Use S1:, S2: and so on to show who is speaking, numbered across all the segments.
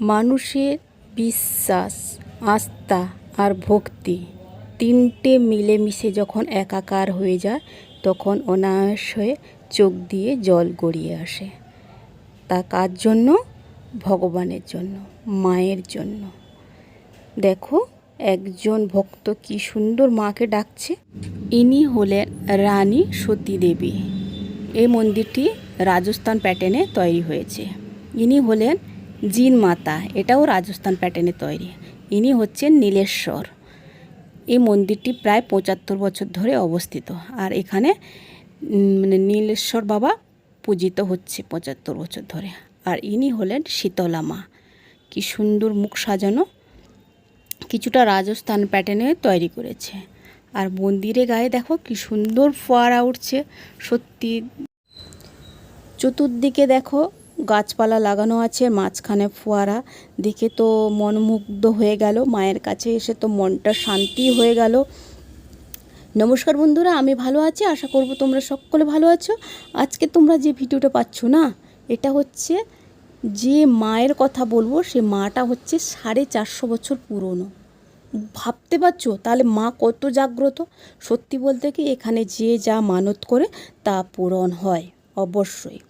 S1: মানুষের বিশ্বাস, আস্থা আর ভক্তি তিনটে মিলেমিশে যখন একাকার হয়ে যায়, তখন অনায়াসে চোখ দিয়ে জল গড়িয়ে আসে। তা কার জন্য? ভগবানের জন্য, মায়ের জন্য। দেখো, একজন ভক্ত কি সুন্দর মাকে ডাকছে। ইনি হলেন রানী সতী দেবী এই মন্দিরটি রাজস্থান প্যাটার্নে তৈরি হয়েছে। ইনি হলেন জিন মাতা, এটাও রাজস্থান প্যাটার্নে তৈরি। ইনি হচ্ছেন নীলেশ্বর। এই মন্দিরটি প্রায় পঁচাত্তর বছর ধরে অবস্থিত। আর এখানে মানে নীলেশ্বর বাবা পূজিত হচ্ছে পঁচাত্তর বছর ধরে। আর ইনি হলেন শীতলা মা। কি সুন্দর মুখ সাজানো। কিছুটা রাজস্থান প্যাটার্নে তৈরি করেছে। আর মন্দিরে গায়ে দেখো কি সুন্দর ফোয়ারা উঠছে, সত্যি। চতুর্দিকে দেখো গাছপালা লাগানো আছে, মাঝখানে ফোয়ারা। দেখে তো মনমুগ্ধ হয়ে গেল। মায়ের কাছে এসে তো মনটা শান্তি হয়ে গেল। নমস্কার বন্ধুরা, আমি ভালো আছি, আশা করব তোমরা সকলে ভালো আছো। আজকে তোমরা যে ভিডিওটা পাচ্ছ না, এটা হচ্ছে যে মায়ের কথা বলব, সে মাটা হচ্ছে সাড়ে চারশো বছর পুরনো। ভাবতে পারছ? তাহলে মা কত জাগ্রত? সত্যি বলতে কি, এখানে যে যা মানত করে তা পূরণ হয়, অবশ্যই।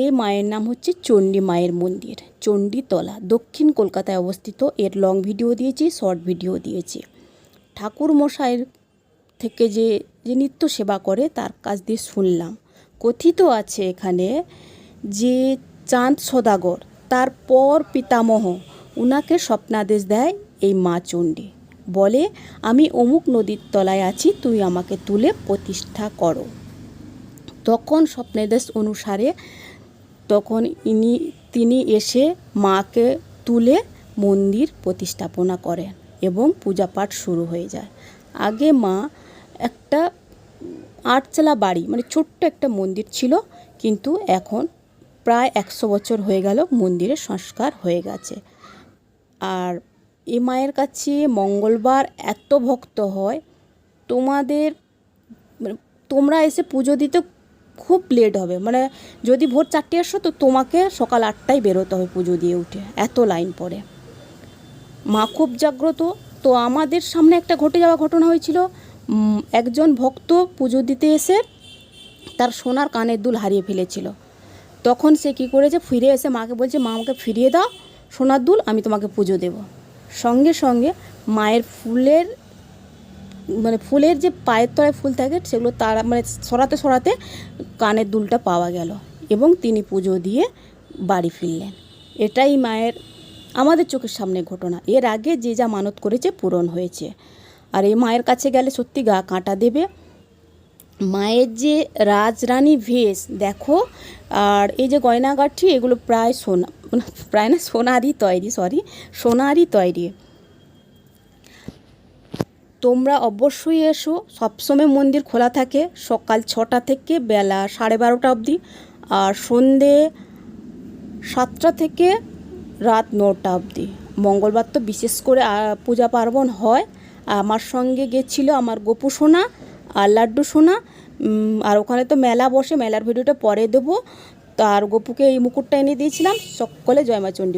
S1: এই মায়ের নাম হচ্ছে চণ্ডী মায়ের মন্দির চণ্ডীতলা দক্ষিণ কলকাতায় অবস্থিত, এর লং ভিডিও দিয়েছি শর্ট ভিডিও দিয়েছি। ঠাকুর মশাইয়ের থেকে যে যে নিত্য সেবা করে, তার কাছ দিয়ে শুনলাম। কথিত আছে এখানে যে চাঁদ সদাগর, তার পর পিতামহ, উনাকে স্বপ্নাদেশ দেয় এই মা চণ্ডী। বলে, আমি অমুক নদীর তলায় আছি তুই আমাকে তুলে প্রতিষ্ঠা করো। তখন স্বপ্নাদেশ অনুসারে তখন ইনি, তিনি এসে মাকে তুলে মন্দির প্রতিষ্ঠাপনা করেন এবং পূজাপাঠ শুরু হয়ে যায়। আগে মা একটা আটচালা বাড়ি মানে ছোট্ট একটা মন্দির ছিল, কিন্তু এখন প্রায় একশো বছর হয়ে গেল মন্দিরের সংস্কার হয়ে গেছে। আর এ মায়ের কাছে মঙ্গলবার এত ভক্ত হয়, তোমাদের মানে তোমরা এসে পুজো দিতে খুব লেট হবে। মানে যদি ভোর চারটে আসো তো তোমাকে সকাল আটটায় বেরোতে হবে পুজো দিয়ে উঠে, এত লাইন পড়ে। মা খুব জাগ্রত। তো আমাদের সামনে একটা ঘটে যাওয়া ঘটনা হয়েছিল। একজন ভক্ত পুজো দিতে এসে তার সোনার কানের দুল হারিয়ে ফেলেছিল। তখন সে কী করেছে? ফিরে এসে মাকে বলছে, মা, আমাকে ফিরিয়ে দাও, সোনার দুল, আমি তোমাকে পুজো দেব। সঙ্গে সঙ্গে মায়ের ফুলের মানে ফুলের যে পায়ের তলায় ফুল থাকে সেগুলো তারা মানে সরাতে সরাতে কানের দুলটা পাওয়া গেল এবং তিনি পুজো দিয়ে বাড়ি ফিরলেন। এটাই মায়ের, আমাদের চোখের সামনে ঘটনা। এর আগে যে যা মানত করেছে পূরণ হয়েছে। আর এই মায়ের কাছে গেলে সত্যি গা কাঁটা দেবে। মায়ের যে রাজরানী ভেষ, দেখো, আর এই যে গয়নাগাঠি, এগুলো প্রায় সোনা প্রায় না, সোনারই তৈরি সরি সোনারই তৈরি। তোমরা অবশ্যই এসো। সবসময় মন্দির খোলা থাকে সকাল ছটা থেকে বেলা সাড়ে বারোটা অবধি আর সন্ধে সাতটা থেকে রাত নটা অবধি। মঙ্গলবার তো বিশেষ করে পূজা পার্বণ হয়। আমার সঙ্গে গেছিল আমার গোপু সোনা আর লাড্ডু সোনা। আর ওখানে তো মেলা বসে, মেলার ভিডিওটা পরে দেবো। তার গোপুকে এই মুকুটটা এনে দিয়েছিলাম। সকলে জয় মা চণ্ডী